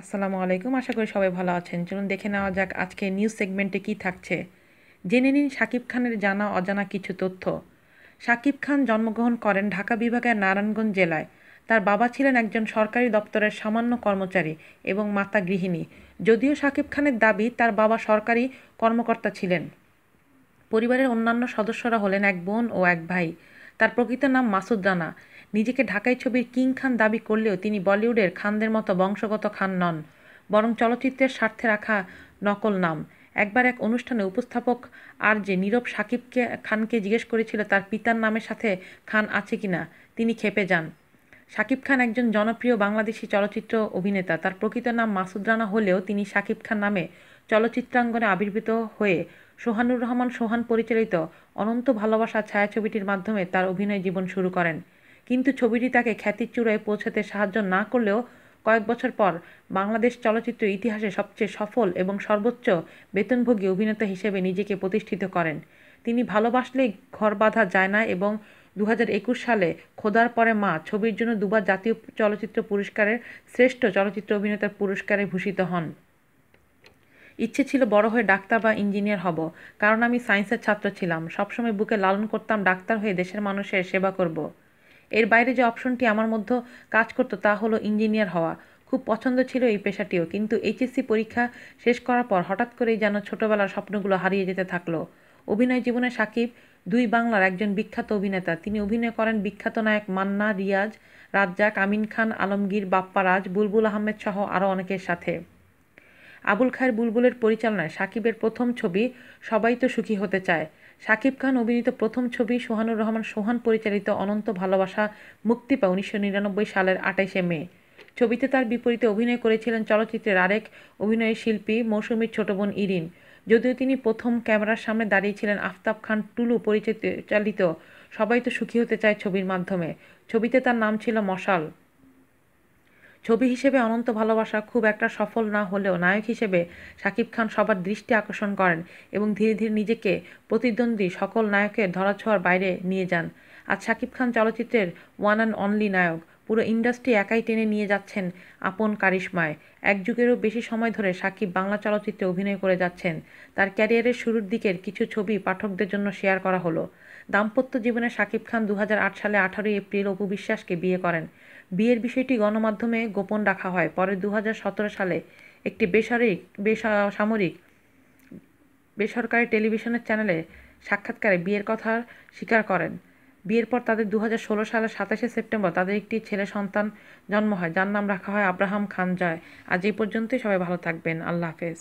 আসসালামু আলাইকুম। আশা করি সবাই ভালো আছেন। চলুন দেখে নেওয়া যাক আজকে নিউজ সেগমেন্টে কি থাকছে। জেনে নিন শাকিব খানের জানা অজানা কিছু তথ্য। শাকিব খান জন্মগ্রহণ করেন ঢাকা বিভাগের নারায়ণগঞ্জ জেলায়। তার বাবা ছিলেন একজন সরকারি দপ্তরের সামান্য কর্মচারী এবং মাতা গৃহিণী। যদিও শাকিব খানের দাবি, তার বাবা সরকারি কর্মকর্তা ছিলেন। পরিবারের অন্যান্য সদস্যরা হলেন এক বোন ও এক ভাই। তার প্রকৃত নাম মাসুদ রানা। নিজেকে ঢাকাই ছবির কিং খান দাবি করলেও তিনি বলিউডের খানদের মতো বংশগত খান নন, বরং চলচ্চিত্রের স্বার্থে রাখা নকল নাম। একবার এক অনুষ্ঠানে উপস্থাপক আর যে নীরব সাকিবকে খানকে জিজ্ঞেস করেছিল তার পিতার নামের সাথে খান আছে কিনা, তিনি খেপে যান। শাকিব খান একজন জনপ্রিয় বাংলাদেশি চলচ্চিত্র অভিনেতা। তার প্রকৃত নাম মাসুদ রানা হলেও তিনি শাকিব খান নামে চলচ্চিত্রাঙ্গনে আবির্ভূত হয়ে সোহানুর রহমান সোহান পরিচালিত অনন্ত ভালোবাসা ছায়াছবিটির মাধ্যমে তার অভিনয় জীবন শুরু করেন। কিন্তু ছবিটি তাকে খ্যাতির চূড়ায় পৌঁছাতে সাহায্য না করলেও কয়েক বছর পর বাংলাদেশ চলচ্চিত্র ইতিহাসে সবচেয়ে সফল এবং সর্বোচ্চ বেতনভোগী অভিনেতা হিসেবে নিজেকে প্রতিষ্ঠিত করেন। তিনি ভালোবাসলেই ঘর বাঁধা যায় না এবং দু হাজার একুশ সালে খোদার পরে মা ছবির জন্য দুবার জাতীয় চলচ্চিত্র পুরস্কারের শ্রেষ্ঠ চলচ্চিত্র অভিনেতার পুরস্কারে ভূষিত হন। ইচ্ছে ছিল বড় হয়ে ডাক্তার বা ইঞ্জিনিয়ার হব, কারণ আমি সায়েন্সের ছাত্র ছিলাম। সবসময় বুকে লালন করতাম, ডাক্তার হয়ে দেশের মানুষের সেবা করব। এর বাইরে যে অপশনটি আমার মধ্যে কাজ করতো তা হলো ইঞ্জিনিয়ার হওয়া। খুব পছন্দ ছিল এই পেশাটিও, কিন্তু এইচএসসি পরীক্ষা শেষ করার পর হঠাৎ করেই যেন ছোটবেলার স্বপ্নগুলো হারিয়ে যেতে থাকল। অভিনয় জীবনে সাকিব, দুই বাংলার একজন বিখ্যাত অভিনেতা। তিনি অভিনয় করেন বিখ্যাত নায়ক মান্না রিয়াজ, রাজ্জাক, আমিন খান, আলমগীর, বাপ্পা রাজ, বুলবুল আহমেদ সহ আরও অনেকের সাথে। আবুল খায়ের বুলবুলের পরিচালনায় সাকিবের প্রথম ছবি সবাই তো সুখী হতে চায়। শাকিব খান অভিনীত প্রথম ছবি সোহানুর রহমান সোহান পরিচালিত অনন্ত ভালোবাসা মুক্তি পায় উনিশশো নিরানব্বই সালের আঠাইশে মে। ছবিতে তার বিপরীতে অভিনয় করেছিলেন চলচ্চিত্রের আরেক অভিনয় শিল্পী মৌসুমীর ছোট বোন ইরিন। যদিও তিনি প্রথম ক্যামেরার সামনে দাঁড়িয়েছিলেন আফতাব খান টুলু পরিচালিত সবাই তো সুখী হতে চায় ছবির মাধ্যমে। ছবিতে তার নাম ছিল মশাল। ছবি হিসেবে অনন্ত ভালোবাসা খুব একটা সফল না হলেও নায়ক হিসেবে শাকিব খান সবার দৃষ্টি আকর্ষণ করেন এবং ধীরে ধীরে নিজেকে প্রতিদ্বন্দ্বী সকল নায়কের ধরাছোঁয়ার বাইরে নিয়ে যান। আজ শাকিব খান চলচ্চিত্রের ওয়ান অ্যান্ড অনলি নায়ক। পুরো ইন্ডাস্ট্রি একাই টেনে নিয়ে যাচ্ছেন আপন কারিশমায়। এক যুগেরও বেশি সময় ধরে সাকিব বাংলা চলচ্চিত্রে অভিনয় করে যাচ্ছেন। তার ক্যারিয়ারের শুরুর দিকের কিছু ছবি পাঠকদের জন্য শেয়ার করা হলো। দাম্পত্য জীবনে সাকিব খান দু হাজার আট সালে আঠারোই এপ্রিল অপু বিশ্বাসকে বিয়ে করেন। বিয়ের বিষয়টি গণমাধ্যমে গোপন রাখা হয়। পরে দু হাজার সতেরো সালে একটি বেসামরিক বেসামরিক বেসরকারি টেলিভিশনের চ্যানেলে সাক্ষাৎকারে বিয়ের কথা স্বীকার করেন। বিয়ের পর তাদের দু হাজার ষোলো সালের সাতাশে সেপ্টেম্বর তাদের একটি ছেলে সন্তান জন্ম হয়। যার নাম রাখা হয় আব্রাহাম খান জয় আজ এই পর্যন্তই। সবাই ভালো থাকবেন। আল্লাহ হাফেজ।